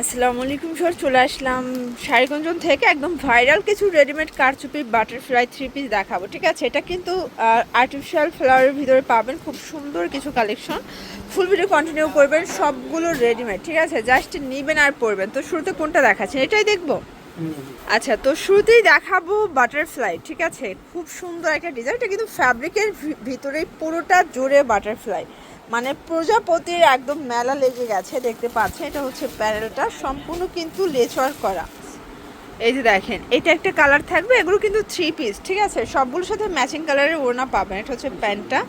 আসসালামু আলাইকুম স্যার, চলে আসলাম শাড়িগঞ্জন থেকে। একদম ভাইরাল কিছু রেডিমেড কারচুপি বাটারফ্লাই থ্রি পিস দেখাবো, ঠিক আছে? এটা কিন্তু আর্টিফিশিয়াল ফ্লাওয়ারের ভিতরে পাবেন, খুব সুন্দর কিছু কালেকশন ফুল ভিডিও কন্টিনিউ করবেন, সবগুলো রেডিমেড ঠিক আছে? জাস্ট নিবেন আর পরবেন। তো শুরুতে কোনটা দেখাচ্ছেন? এটাই দেখব? আচ্ছা তো শুরুতেই দেখাবো বাটারফ্লাই ঠিক আছে? খুব সুন্দর একটা ডিজাইন এটা কিন্তু ফ্যাব্রিকের ভিতরেই পুরোটা জোরে বাটারফ্লাই মানে প্রজাপতির একদম মেলা লেগে গেছে দেখতে পাচ্ছেন এটা হচ্ছে প্যারেলটা সম্পূর্ণ কিন্তু লেচওয়ার করা। এই যে দেখেন এটা একটা কালার থাকবে এগুলো কিন্তু থ্রি পিস ঠিক আছে? সবগুলোর সাথে ম্যাচিং কালারের ওড়না পাবেন এটা হচ্ছে প্যান্টটা।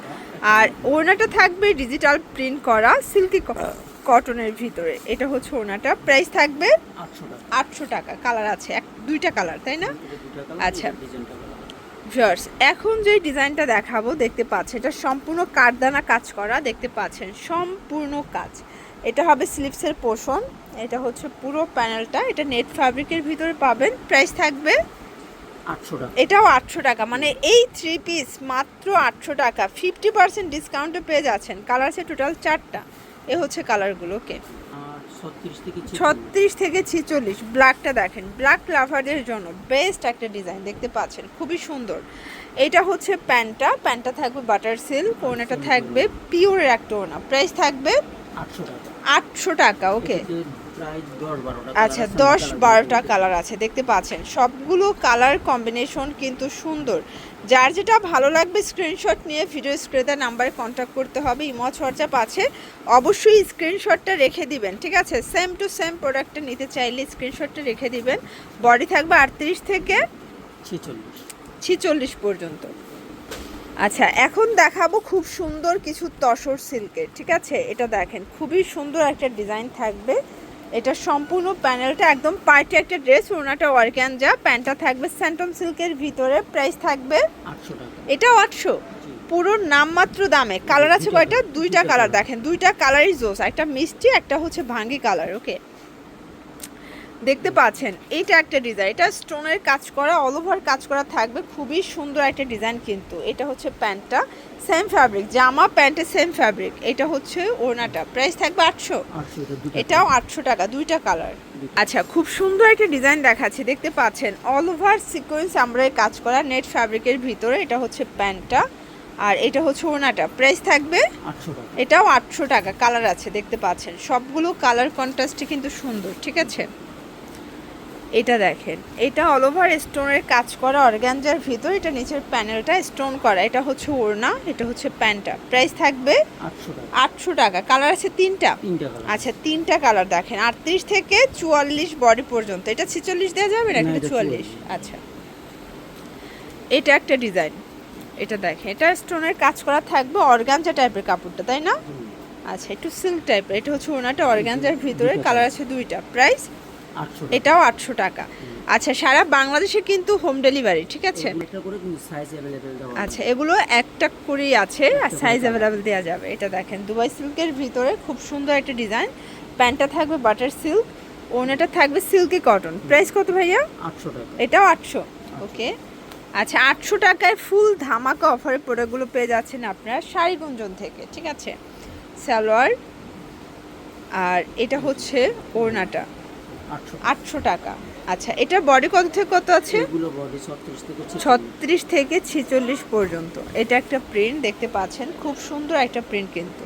আর ওড়নাটা থাকবে ডিজিটাল প্রিন্ট করা সিল্কি কটনের ভিতরে এটা হচ্ছে ওড়নাটা। প্রাইস থাকবে আটশো টাকা। কালার আছে এক দুইটা কালার তাই না? আচ্ছা। ভিউয়ার্স এখন যে ডিজাইনটা দেখাবো দেখতে পাচ্ছেন এটা সম্পূর্ণ কাঠদানা কাজ করা দেখতে পাচ্ছেন সম্পূর্ণ কাজ। এটা হবে স্লিপসের পোষণ এটা হচ্ছে পুরো প্যানেলটা এটা নেট ফ্যাব্রিকের ভিতরে পাবেন প্রাইস থাকবে আটশো টাকা। এটাও আটশো টাকা মানে এই থ্রি পিস মাত্র আটশো টাকা ফিফটি পার্সেন্ট ডিসকাউন্টে পেয়ে যাচ্ছেন কালার আছে টোটাল চারটা এ হচ্ছে কালারগুলো ওকে আর ছত্রিশ থেকে ছেচল্লিশ। ব্ল্যাকটা দেখেন। ব্ল্যাক লাভারদের জন্য বেস্ট একটা ডিজাইন দেখতে পাচ্ছেন। খুবই সুন্দর। এটা হচ্ছে প্যান্টটা। প্যান্টটা থাকবে বাটার সিল্ক ওনাটা থাকবে পিওরের একটা ওনা প্রাইস থাকবে আটশো টাকা। আটশো টাকা ওকে প্রায় দশ বারোটা আচ্ছা দশ বারোটা কালার আছে দেখতে পাচ্ছেন। সবগুলো কালার কম্বিনেশন কিন্তু সুন্দর। যার যেটা ভালো লাগবে স্ক্রিনশট নিয়ে ভিডিও স্ক্রিনে নাম্বারে কন্ট্যাক্ট করতে হবে ইমজ হোয়াটসঅ্যাপ আছে। অবশ্যই স্ক্রিনশটটা রেখে দিবেন ঠিক আছে? সেম টু সেম প্রোডাক্টটা নিতে চাইলে স্ক্রিনশটটা রেখে দিবেন। বডি থাকবে আটত্রিশ থেকে ছেচল্লিশ। ছিচল্লিশ পর্যন্ত। আচ্ছা এখন দেখাবো খুব সুন্দর কিছু তসর সিল্কের ঠিক আছে? এটা দেখেন খুবই সুন্দর একটা ডিজাইন থাকবে। এটা সম্পূর্ণ প্যানেলটা একদম পার্টি একটা ড্রেস ওনাটা অর্গ্যানজা প্যান্টটা থাকবে স্যান্টম সিল্কের ভিতরে প্রাইস থাকবে এটাও আটশো। পুরো নামমাত্র দামে। কালার আছে কয়টা? দুইটা দুইটা কালার দেখেন। দুইটা কালারই জোস। একটা মিষ্টি একটা হচ্ছে ভাঙ্গি কালার ওকে? দেখতে পাচ্ছেন এটা একটা ডিজাইন এটা স্টোনের কাজ করা অল ওভার কাজ করা থাকবে খুবই সুন্দর একটা ডিজাইন কিন্তু। এটা হচ্ছে প্যান্টটা সেম ফ্যাব্রিক জামা প্যান্টের সেম ফ্যাব্রিক এটা হচ্ছে ওড়নাটা। প্রাইস থাকবে আটশো। এটাও আটশো টাকা দুইটা কালার আচ্ছা খুব সুন্দর একটা ডিজাইন দেখাচ্ছে দেখতে পাচ্ছেন অল ওভার সিকোয়েন্স আমরা কাজ করা নেট ফ্যাব্রিকের ভিতরে এটা হচ্ছে প্যান্টটা আর এটা হচ্ছে ওড়নাটা। প্রাইস থাকবে এটাও আটশো টাকা কালার আছে দেখতে পাচ্ছেন। সবগুলো কালার কন্ট্রাস্টে কিন্তু সুন্দর ঠিক আছে? এটা দেখেন। এটা অল ওভার স্টোনের কাজ করা অর্গানজার ভিতর এটা নিচের প্যানেলটা স্টোন করা। এটা হচ্ছে ওড়না এটা হচ্ছে প্যান্টটা প্রাইস থাকবে আটশো টাকা। কালার আছে তিনটা। আচ্ছা তিনটা কালার দেখেন। আটত্রিশ থেকে চুয়াল্লিশ বডি পর্যন্ত। এটা ছিচল্লিশ দেওয়া যাবে না, নাকি এটা চুয়াল্লিশ? আচ্ছা। এটা একটা ডিজাইন এটা দেখেন। এটা স্টোনের কাজ করা থাকবে অর্গানজা টাইপের কাপড়টা তাই না? আচ্ছা একটু সিল্ক টাইপের এটা হচ্ছে ওনাটা অর্গানজার ভিতরে কালার আছে দুইটা। প্রাইস এটাও আটশো টাকা। আচ্ছা সারা বাংলাদেশে কিন্তু হোম ডেলিভারি ঠিক আছে? আচ্ছা এগুলো একটা করেই আছে আর সাইজ অ্যাভেলেবেল দেওয়া। যাবে। এটা দেখেন দুবাই সিল্কের ভিতরে খুব সুন্দর একটা ডিজাইন প্যান্টটা থাকবে বাটার সিল্ক ওনাটা থাকবে সিল্কি কটন প্রাইস কত ভাইয়া? আটশো টাকা। এটাও আটশো। ওকে আচ্ছা আটশো টাকায় ফুল ধামাকা অফারের প্রোডাক্টগুলো পেয়ে যাচ্ছেন আপনারা শাড়িগুঞ্জন থেকে ঠিক আছে? সালোয়ার আর এটা হচ্ছে ওড়নাটা। আটশো টাকা। আচ্ছা এটা বডি কত থেকে কত আছে? ছত্রিশ থেকে ছেচল্লিশ। পর্যন্ত। এটা একটা প্রিন্ট দেখতে পাচ্ছেন? খুব সুন্দর একটা প্রিন্ট কিন্তু।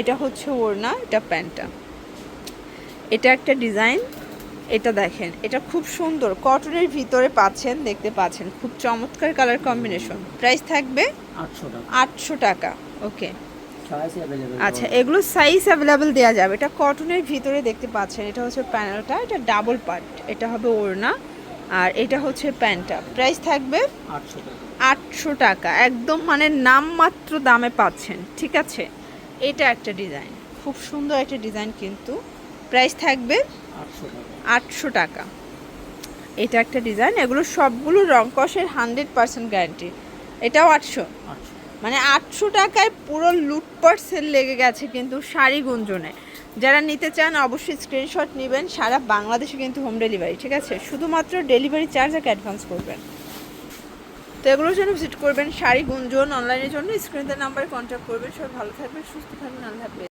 এটা হচ্ছে ওড়না এটা প্যান্টটা। এটা একটা ডিজাইন এটা দেখেন এটা খুব সুন্দর। কটনের ভিতরে পাচ্ছেন দেখতে পাচ্ছেন। খুব চমৎকার কালার কম্বিনেশন প্রাইস থাকবে আটশো টাকা। আটশো টাকা। ওকে আচ্ছা এগুলো সাইজ অ্যাভেলেবেল দেওয়া যাবে। এটা কটনের ভিতরে দেখতে পাচ্ছেন এটা হচ্ছে প্যানেলটা এটা ডাবল পার্ট এটা হবে ওড়না আর এটা হচ্ছে প্যান্টটা প্রাইস থাকবে আটশো টাকা। একদম মানে নামমাত্র দামে পাচ্ছেন ঠিক আছে? এটা একটা ডিজাইন খুব সুন্দর একটা ডিজাইন কিন্তু। প্রাইস থাকবে আটশো টাকা। আটশো টাকা। এটা একটা ডিজাইন এগুলো সবগুলো রং কষের হান্ড্রেড পার্সেন্ট গ্যারান্টি এটাও আটশো। আটশো মানে আটশো টাকায় পুরো লুটপাট সেল লেগে গেছে কিন্তু শাড়ি গুঞ্জনে। যারা নিতে চান অবশ্যই স্ক্রিনশট নেবেন, সারা বাংলাদেশে কিন্তু হোম ডেলিভারি ঠিক আছে? শুধুমাত্র ডেলিভারি চার্জ এক অ্যাডভান্স করবেন। তো এগুলোর জন্য ভিজিট করবেন, শাড়ি গুঞ্জন অনলাইনের জন্য স্ক্রিনের নাম্বারে কন্ট্যাক্ট করবেন। সবাই ভালো থাকবেন, সুস্থ থাকবেন, আল্লাহ